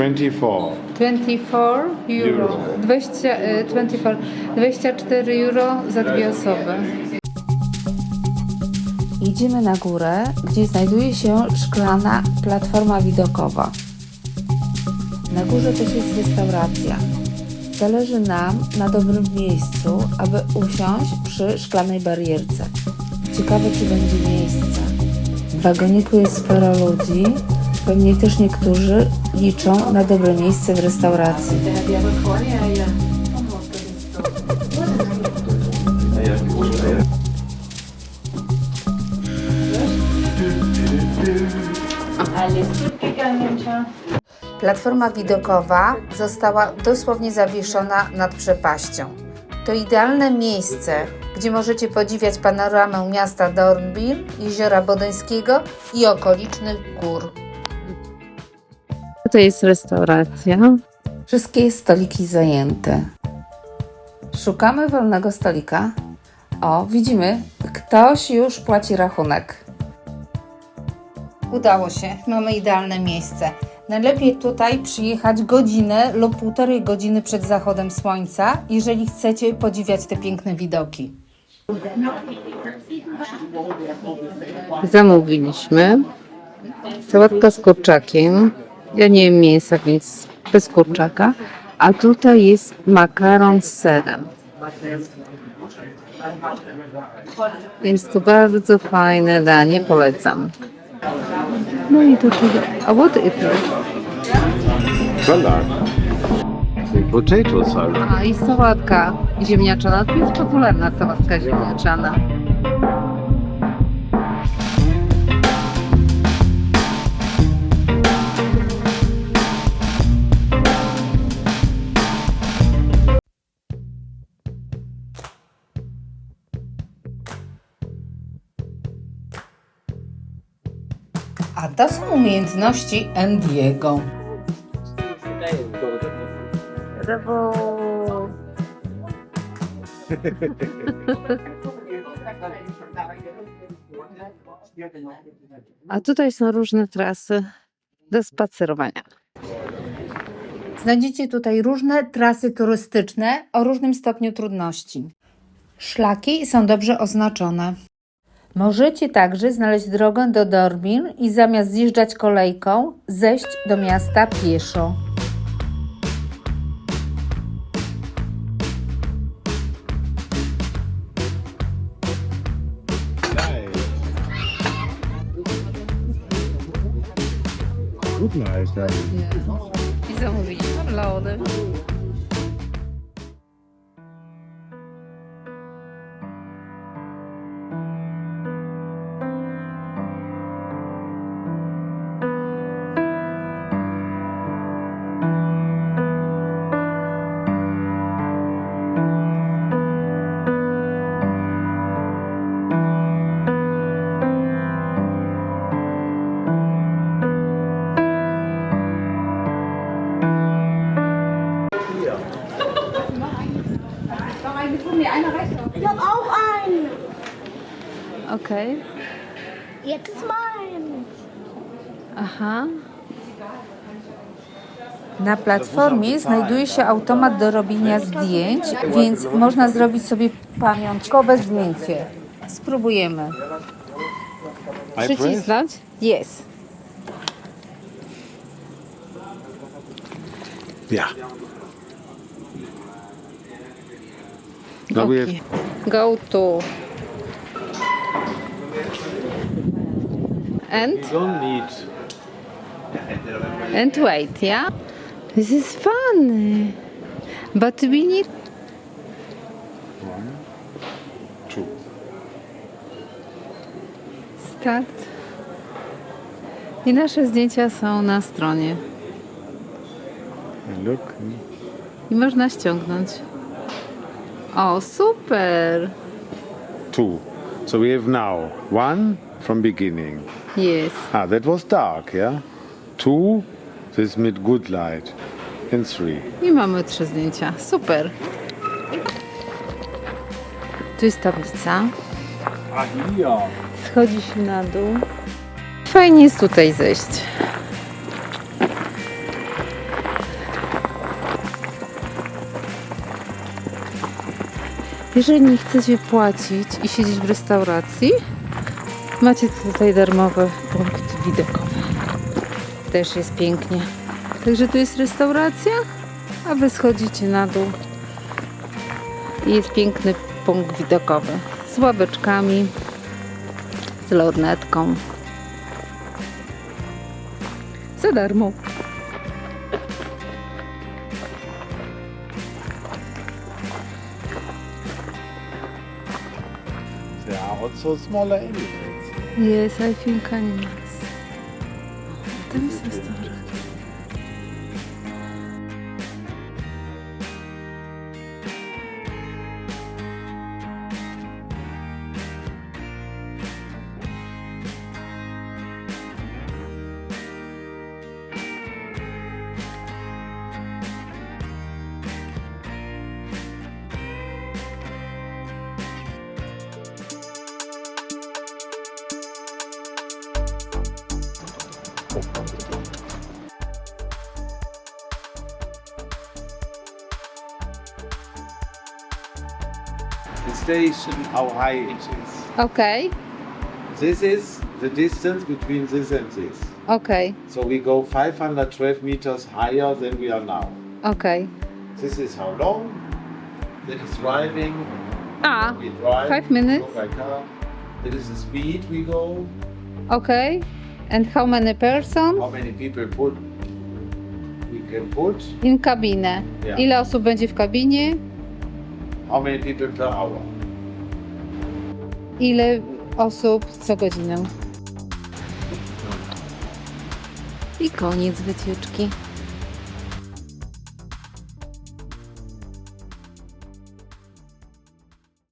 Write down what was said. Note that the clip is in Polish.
24. 24 euro. Euro. 20, e, 24, 24 euro za dwie osoby. Idziemy na górę, gdzie znajduje się szklana platforma widokowa. Na górze też jest restauracja. Zależy nam na dobrym miejscu, aby usiąść przy szklanej barierce. Ciekawe, czy będzie miejsce. W wagoniku jest sporo ludzi. Pewnie też niektórzy liczą na dobre miejsce w restauracji. Platforma widokowa została dosłownie zawieszona nad przepaścią. To idealne miejsce, gdzie możecie podziwiać panoramę miasta Dornbirn, jeziora Bodeńskiego i okolicznych gór. To jest restauracja. Wszystkie stoliki zajęte. Szukamy wolnego stolika. O, widzimy, ktoś już płaci rachunek. Udało się, mamy idealne miejsce. Najlepiej tutaj przyjechać godzinę lub półtorej godziny przed zachodem słońca, jeżeli chcecie podziwiać te piękne widoki. Zamówiliśmy. Sałatka z kurczakiem. Ja nie jem mięsa, więc bez kurczaka. A tutaj jest makaron z serem. Jest to bardzo fajne danie, polecam. No i to tyle. A what is it? Salat. The potato salad. A i sałatka ziemniaczana. To jest popularna sałatka ziemniaczana. A to są umiejętności Andiego. Brawo! A tutaj są różne trasy do spacerowania. Znajdziecie tutaj różne trasy turystyczne o różnym stopniu trudności. Szlaki są dobrze oznaczone. Możecie także znaleźć drogę do Dormin i zamiast zjeżdżać kolejką, zejść do miasta pieszo. Gut leisten. I zamówiliśmy lody. Okej. Jetzt ist. Aha. Na platformie znajduje się automat do robienia zdjęć, więc można zrobić sobie pamiątkowe zdjęcie. Spróbujemy. Przycisnąć? Now we have Go to. And and wait, yeah? This is fun. But we need one, two. start. I nasze zdjęcia są na stronie. Look. I można ściągnąć. O, super! Two. So we have now one from beginning. Yes. Ah, that was dark, yeah? Two, this mit good light. And three. I mamy trzy zdjęcia. Super. Tu jest tablica. A ja. Schodzi się na dół. Fajnie jest tutaj zejść. Jeżeli nie chcecie płacić i siedzieć w restauracji, macie tutaj darmowe punkty widokowe. Też jest pięknie. Także tu jest restauracja, a wy schodzicie na dół i jest piękny punkt widokowy z ławeczkami, z lornetką. Za darmo. Also smaller elephants. Yes, I think animals. Tam jest restauracja. The station, how high it is. Okay. This is the distance between this and this. Okay. So we go 512 meters higher than we are now. Okay. This is how long. That is driving. Ah, We drive. Five minutes. Go by car. That is the speed we go. okej. And how many person How many people put we can put. in kabinę? Yeah. Ile osób będzie w kabinie? How many people per hour. Ile osób co godzinę? I koniec wycieczki.